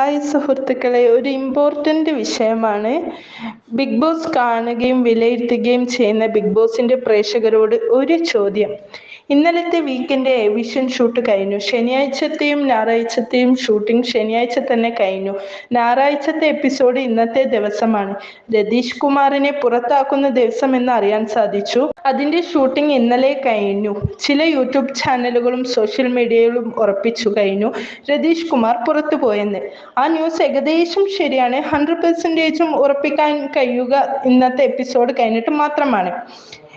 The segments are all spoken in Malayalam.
ഹായ് സുഹൃത്തുക്കളെ ഒരു ഇമ്പോർട്ടന്റ് വിഷയമാണ്. ബിഗ് ബോസ് കാണുകയും വിലയിരുത്തുകയും ചെയ്യുന്ന ബിഗ് ബോസിന്റെ പ്രേക്ഷകരോട് ഒരു ചോദ്യം. ഇന്നലത്തെ വീക്കിന്റെ വിഷൻ ഷൂട്ട് കഴിഞ്ഞു. ശനിയാഴ്ചത്തെയും ഞായറാഴ്ചത്തെയും ഷൂട്ടിംഗ് ശനിയാഴ്ച തന്നെ കഴിഞ്ഞു. ഞായറാഴ്ചത്തെ എപ്പിസോഡ് ഇന്നത്തെ ദിവസമാണ്. രതീഷ് കുമാറിനെ പുറത്താക്കുന്ന ദിവസം എന്ന് അറിയാൻ സാധിച്ചു. അതിന്റെ ഷൂട്ടിംഗ് ഇന്നലെ കഴിഞ്ഞു. ചില യൂട്യൂബ് ചാനലുകളും സോഷ്യൽ മീഡിയയിലും ഉറപ്പിച്ചു കഴിഞ്ഞു. രതീഷ് കുമാർ പുറത്തു പോയെന്ന്. ആ ന്യൂസ് ഏകദേശം ശരിയാണ്. ഹൺഡ്രഡ് പെർസെന്റേജും ഉറപ്പിക്കാൻ കഴിയുക ഇന്നത്തെ എപ്പിസോഡ് കഴിഞ്ഞിട്ട് മാത്രമാണ്.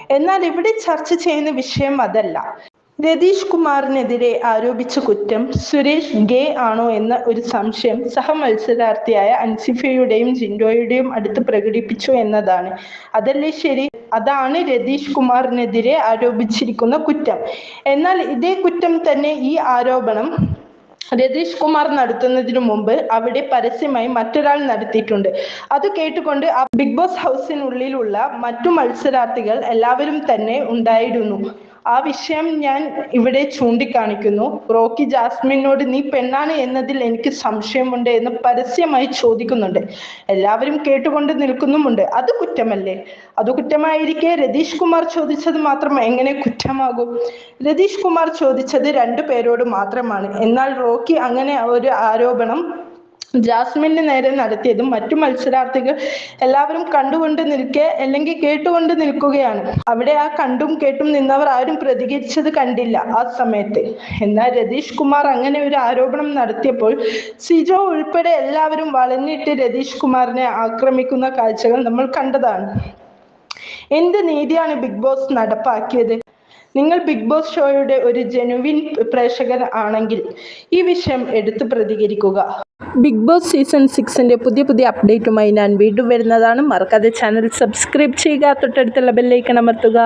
എന്നാൽ ഇവിടെ ചർച്ച ചെയ്യുന്ന വിഷയം അതല്ല. രതീഷ് കുമാറിനെതിരെ ആരോപിച്ച കുറ്റം സുരേഷ് ഗേ ആണോ എന്ന ഒരു സംശയം സഹമത്സരാർത്ഥിയായ അൻസിഫയുടെയും ജിൻഡോയുടെയും അടുത്ത് പ്രകടിപ്പിച്ചു എന്നതാണ്. അതല്ലേ ശരി? അതാണ് രതീഷ് കുമാറിനെതിരെ ആരോപിച്ചിരിക്കുന്ന കുറ്റം. എന്നാൽ ഇതേ കുറ്റം തന്നെ ഈ ആരോപണം രതീഷ് കുമാർ നടത്തുന്നതിനു മുമ്പ് അവിടെ പരസ്യമായി മറ്റൊരാൾ നടത്തിയിട്ടുണ്ട്. അത് കേട്ടുകൊണ്ട് ബിഗ് ബോസ് ഹൗസിനുള്ളിലുള്ള മറ്റു മത്സരാർത്ഥികൾ എല്ലാവരും തന്നെ ഉണ്ടായിരുന്നു. ആ വിഷയം ഞാൻ ഇവിടെ ചൂണ്ടിക്കാണിക്കുന്നു. റോക്കി ജാസ്മിനോട് നീ പെണ്ണാണ് എന്നതിൽ എനിക്ക് സംശയമുണ്ട് എന്ന് പരസ്യമായി ചോദിക്കുന്നുണ്ട്. എല്ലാവരും കേട്ടുകൊണ്ട് നിൽക്കുന്നുമുണ്ട്. അത് കുറ്റമല്ലേ? അത് കുറ്റമായിരിക്കെ രതീഷ് കുമാർ ചോദിച്ചത് മാത്രം എങ്ങനെ കുറ്റമാകും? രതീഷ് കുമാർ ചോദിച്ചത് രണ്ടു പേരോട് മാത്രമാണ്. എന്നാൽ റോക്കി അങ്ങനെ ഒരു ആരോപണം ജാസ്മിന് നേരെ നടത്തിയതും മറ്റു മത്സരാർത്ഥികൾ എല്ലാവരും കണ്ടുകൊണ്ട് നിൽക്കെ അല്ലെങ്കിൽ കേട്ടുകൊണ്ട് നിൽക്കുകയാണ്. അവിടെ ആ കണ്ടും കേട്ടും നിന്നവർ ആരും പ്രതികരിച്ചത് കണ്ടില്ല ആ സമയത്ത്. എന്നാൽ രതീഷ് കുമാർ അങ്ങനെ ഒരു ആരോപണം നടത്തിയപ്പോൾ സിജോ ഉൾപ്പെടെ എല്ലാവരും വളഞ്ഞിട്ട് രതീഷ് കുമാറിനെ ആക്രമിക്കുന്ന കാഴ്ചകൾ നമ്മൾ കണ്ടതാണ്. എന്ത് നീതിയാണ് ബിഗ് ബോസ് നടപ്പാക്കിയത്? നിങ്ങൾ ബിഗ് ബോസ് ഷോയുടെ ഒരു ജനുവിൻ പ്രേക്ഷകർ ആണെങ്കിൽ ഈ വിഷയം എടുത്തു പ്രതികരിക്കുക. ബിഗ് ബോസ് സീസൺ സിക്സിന്റെ പുതിയ പുതിയ അപ്ഡേറ്റുമായി ഞാൻ വീണ്ടും വരുന്നതാണ്. മറക്കാതെ ചാനൽ സബ്സ്ക്രൈബ് ചെയ്യുക. തൊട്ടടുത്തുള്ള ബെല്ലൈക്കൺ അമർത്തുക.